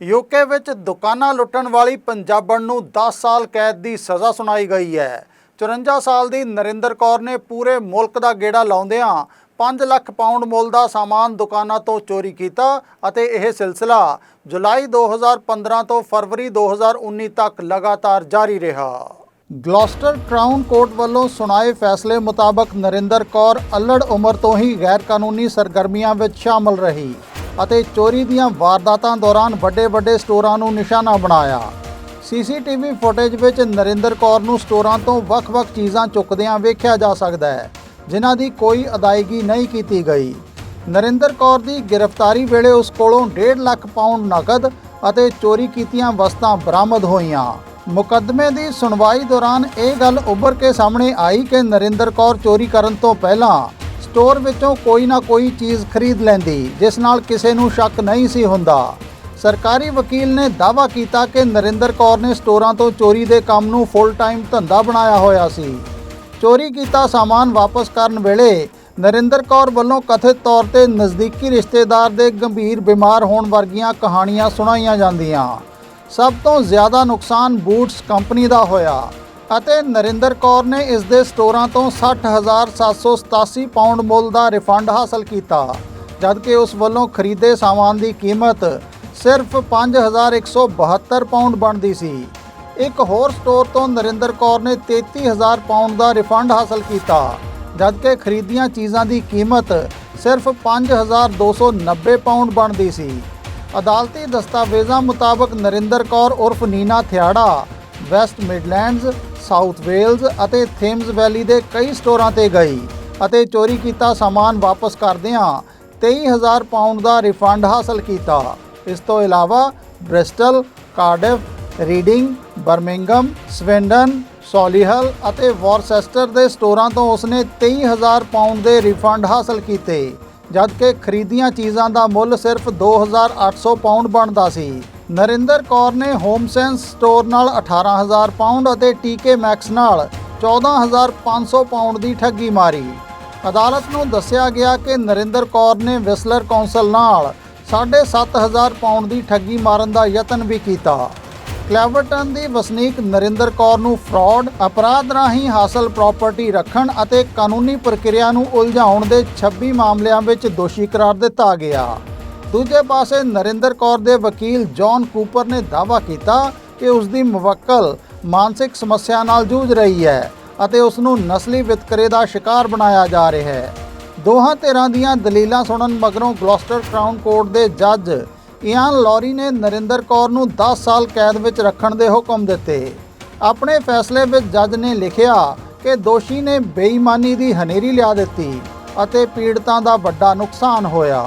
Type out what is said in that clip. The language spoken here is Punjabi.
ਯੂਕੇ ਵਿੱਚ ਦੁਕਾਨਾਂ ਲੁੱਟਣ ਵਾਲੀ ਪੰਜਾਬਣ ਨੂੰ 10 ਸਾਲ ਕੈਦ ਦੀ ਸਜ਼ਾ ਸੁਣਾਈ ਗਈ ਹੈ। 54 ਸਾਲ ਦੀ ਨਰਿੰਦਰ ਕੌਰ ਨੇ ਪੂਰੇ ਮੁਲਕ ਦਾ ਗੇੜਾ ਲਾਉਂਦਿਆਂ 5 ਲੱਖ ਪਾਉਂਡ ਮੁੱਲ ਦਾ ਸਾਮਾਨ ਦੁਕਾਨਾਂ ਤੋਂ ਚੋਰੀ ਕੀਤਾ ਅਤੇ ਇਹ ਸਿਲਸਿਲਾ ਜੁਲਾਈ 2015 ਤੋਂ ਫਰਵਰੀ 2019 ਤੱਕ ਲਗਾਤਾਰ ਜਾਰੀ ਰਿਹਾ। ਗਲੌਸਟਰ ਕ੍ਰਾਊਨ ਕੋਰਟ ਵੱਲੋਂ ਸੁਣਾਏ ਫੈਸਲੇ ਮੁਤਾਬਕ ਨਰਿੰਦਰ ਕੌਰ ਅਲੜ ਉਮਰ ਤੋਂ ਹੀ ਗੈਰ ਕਾਨੂੰਨੀ ਸਰਗਰਮੀਆਂ ਵਿੱਚ ਸ਼ਾਮਲ ਰਹੀ। ਅਤੇ ਚੋਰੀ ਦੀਆਂ ਵਾਰਦਾਤਾਂ ਦੌਰਾਨ ਵੱਡੇ-ਵੱਡੇ ਸਟੋਰਾਂ ਨੂੰ ਨਿਸ਼ਾਨਾ ਬਣਾਇਆ। ਸੀਸੀਟੀਵੀ ਫੁਟੇਜ ਵਿੱਚ ਨਰਿੰਦਰ ਕੌਰ ਨੂੰ ਸਟੋਰਾਂ ਤੋਂ ਵੱਖ-ਵੱਖ ਚੀਜ਼ਾਂ ਚੁੱਕਦਿਆਂ ਵੇਖਿਆ ਜਾ ਸਕਦਾ ਹੈ, ਜਿਨ੍ਹਾਂ ਦੀ ਕੋਈ ਅਦਾਇਗੀ ਨਹੀਂ ਕੀਤੀ ਗਈ। ਨਰਿੰਦਰ ਕੌਰ ਦੀ ਗ੍ਰਿਫਤਾਰੀ ਵੇਲੇ ਉਸ ਕੋਲੋਂ 1.5 ਲੱਖ ਪਾਉਂਡ ਨਕਦ ਅਤੇ ਚੋਰੀ ਕੀਤੀਆਂ ਵਸਤਾਂ ਬਰਾਮਦ ਹੋਈਆਂ। ਮੁਕੱਦਮੇ ਦੀ ਸੁਣਵਾਈ ਦੌਰਾਨ ਇਹ ਗੱਲ ਉੱਭਰ ਕੇ ਸਾਹਮਣੇ ਆਈ ਕਿ ਨਰਿੰਦਰ ਕੌਰ ਚੋਰੀ ਕਰਨ ਤੋਂ ਪਹਿਲਾਂ ਸਟੋਰ ਵਿੱਚੋਂ ਕੋਈ ਨਾ ਕੋਈ ਚੀਜ਼ ਖਰੀਦ ਲੈਂਦੀ, ਜਿਸ ਨਾਲ ਕਿਸੇ ਨੂੰ ਸ਼ੱਕ ਨਹੀਂ ਸੀ ਹੁੰਦਾ। ਸਰਕਾਰੀ ਵਕੀਲ ਨੇ ਦਾਅਵਾ ਕੀਤਾ ਕਿ ਨਰਿੰਦਰ ਕੌਰ ਨੇ ਸਟੋਰਾਂ ਤੋਂ ਚੋਰੀ ਦੇ ਕੰਮ ਨੂੰ ਫੁੱਲ ਟਾਈਮ ਧੰਦਾ ਬਣਾਇਆ ਹੋਇਆ ਸੀ। ਚੋਰੀ ਕੀਤਾ ਸਾਮਾਨ ਵਾਪਸ ਕਰਨ ਵੇਲੇ ਨਰਿੰਦਰ ਕੌਰ ਵੱਲੋਂ ਕਥਿਤ ਤੌਰ ਤੇ ਨਜ਼ਦੀਕੀ ਰਿਸ਼ਤੇਦਾਰ ਦੇ ਗੰਭੀਰ ਬਿਮਾਰ ਹੋਣ ਵਰਗੀਆਂ ਕਹਾਣੀਆਂ ਸੁਣਾਈਆਂ ਜਾਂਦੀਆਂ। ਸਭ ਤੋਂ ਜ਼ਿਆਦਾ ਨੁਕਸਾਨ ਬੂਟਸ ਕੰਪਨੀ ਦਾ ਹੋਇਆ। ਅਤੇ ਨਰਿੰਦਰ ਕੌਰ ਨੇ ਇਸ ਦੇ ਸਟੋਰਾਂ ਤੋਂ 60787 ਪਾਉਂਡ ਮੁੱਲ ਦਾ ਰਿਫੰਡ ਹਾਸਲ ਕੀਤਾ, ਜਦਕਿ ਉਸ ਵੱਲੋਂ ਖਰੀਦੇ ਸਾਮਾਨ ਦੀ ਕੀਮਤ ਸਿਰਫ 5172 ਪਾਉਂਡ ਬਣਦੀ ਸੀ। ਇੱਕ ਹੋਰ ਸਟੋਰ ਤੋਂ ਨਰਿੰਦਰ ਕੌਰ ਨੇ 33000 ਪਾਉਂਡ ਦਾ ਰਿਫੰਡ ਹਾਸਲ ਕੀਤਾ, ਜਦਕਿ ਖਰੀਦੀਆਂ ਚੀਜ਼ਾਂ ਦੀ ਕੀਮਤ ਸਿਰਫ 5290 ਪਾਉਂਡ ਬਣਦੀ ਸੀ। ਅਦਾਲਤੀ ਦਸਤਾਵੇਜ਼ਾਂ ਮੁਤਾਬਕ ਨਰਿੰਦਰ ਕੌਰ ਉਰਫ Nina Thiara, West Midlands South Wales ਅਤੇ ਥੇਮਸ ਵੈਲੀ ਦੇ ਕਈ ਸਟੋਰਾਂ ਤੇ ਗਈ ਅਤੇ ਚੋਰੀ ਕੀਤਾ ਸਾਮਾਨ ਵਾਪਸ ਕਰਦਿਆਂ 23000 ਪਾਉਂਡ ਦਾ ਰਿਫੰਡ ਹਾਸਲ ਕੀਤਾ। ਇਸ ਤੋਂ ਇਲਾਵਾ Bristol Cardiff Reading, Birmingham, Swindon, Solihull ਅਤੇ ਵਾਰਸੈਸਟਰ ਦੇ ਸਟੋਰਾਂ ਤੋਂ ਉਸਨੇ 23000 ਪਾਉਂਡ ਦੇ ਰਿਫੰਡ ਹਾਸਲ ਕੀਤੇ, ਜਦਕਿ ਖਰੀਦੀਆਂ ਚੀਜ਼ਾਂ ਦਾ ਮੁੱਲ ਸਿਰਫ 2800 ਪਾਉਂਡ ਬਣਦਾ ਸੀ। ਨਰਿੰਦਰ ਕੌਰ ਨੇ ਹੋਮਸੈਂਸ ਸਟੋਰ ਨਾਲ 18000 ਪਾਉਂਡ ਅਤੇ ਟੀਕੇ ਮੈਕਸ ਨਾਲ 14500 ਪਾਉਂਡ ਦੀ ਠੱਗੀ ਮਾਰੀ। ਅਦਾਲਤ ਨੂੰ ਦੱਸਿਆ ਗਿਆ ਕਿ ਨਰਿੰਦਰ ਕੌਰ ਨੇ ਵਿਸਲਰ ਕੌਂਸਲ ਨਾਲ 7500 ਪਾਉਂਡ ਦੀ ਠੱਗੀ ਮਾਰਨ ਦਾ ਯਤਨ ਵੀ ਕੀਤਾ। ਕਲੈਵਰਟਨ ਦੀ ਵਸਨੀਕ ਨਰਿੰਦਰ ਕੌਰ ਨੂੰ ਫਰਾਡ, ਅਪਰਾਧ ਰਾਹੀਂ ਹਾਸਲ ਪ੍ਰਾਪਰਟੀ ਰੱਖਣ ਅਤੇ ਕਾਨੂੰਨੀ ਪ੍ਰਕਿਰਿਆ ਨੂੰ ਉਲਝਾਉਣ ਦੇ 26 ਮਾਮਲਿਆਂ ਵਿੱਚ ਦੋਸ਼ੀ ਕਰਾਰ ਦਿੱਤਾ ਗਿਆ। ਦੂਜੇ ਪਾਸੇ ਨਰਿੰਦਰ ਕੌਰ ਦੇ ਵਕੀਲ ਜੌਨ ਕੂਪਰ ਨੇ ਦਾਅਵਾ ਕੀਤਾ ਕਿ ਉਸ ਦੀ ਮੁਵੱਕਲ ਮਾਨਸਿਕ ਸਮੱਸਿਆ ਨਾਲ ਜੂਝ ਰਹੀ ਹੈ ਅਤੇ ਉਸ ਨੂੰ ਨਸਲੀ ਵਿਤਕਰੇ ਦਾ ਸ਼ਿਕਾਰ ਬਣਾਇਆ ਜਾ ਰਿਹਾ ਹੈ। ਦੋਹਾਂ ਧਿਰਾਂ ਦੀਆਂ ਦਲੀਲਾਂ ਸੁਣਨ ਮਗਰੋਂ ਗਲੋਸਟਰ ਕ੍ਰਾਊਨ ਕੋਰਟ ਦੇ ਜੱਜ ਇਆਨ ਲੌਰੀ ਨੇ ਨਰਿੰਦਰ ਕੌਰ ਨੂੰ 10 ਸਾਲ ਕੈਦ ਵਿੱਚ ਰੱਖਣ ਦੇ ਹੁਕਮ ਦਿੱਤੇ। ਆਪਣੇ ਫੈਸਲੇ ਵਿੱਚ ਜੱਜ ਨੇ ਲਿਖਿਆ ਕਿ ਦੋਸ਼ੀ ਨੇ ਬੇਈਮਾਨੀ ਦੀ ਹਨੇਰੀ ਲਿਆ ਦਿੱਤੀ ਅਤੇ ਪੀੜਤਾਂ ਦਾ ਵੱਡਾ ਨੁਕਸਾਨ ਹੋਇਆ।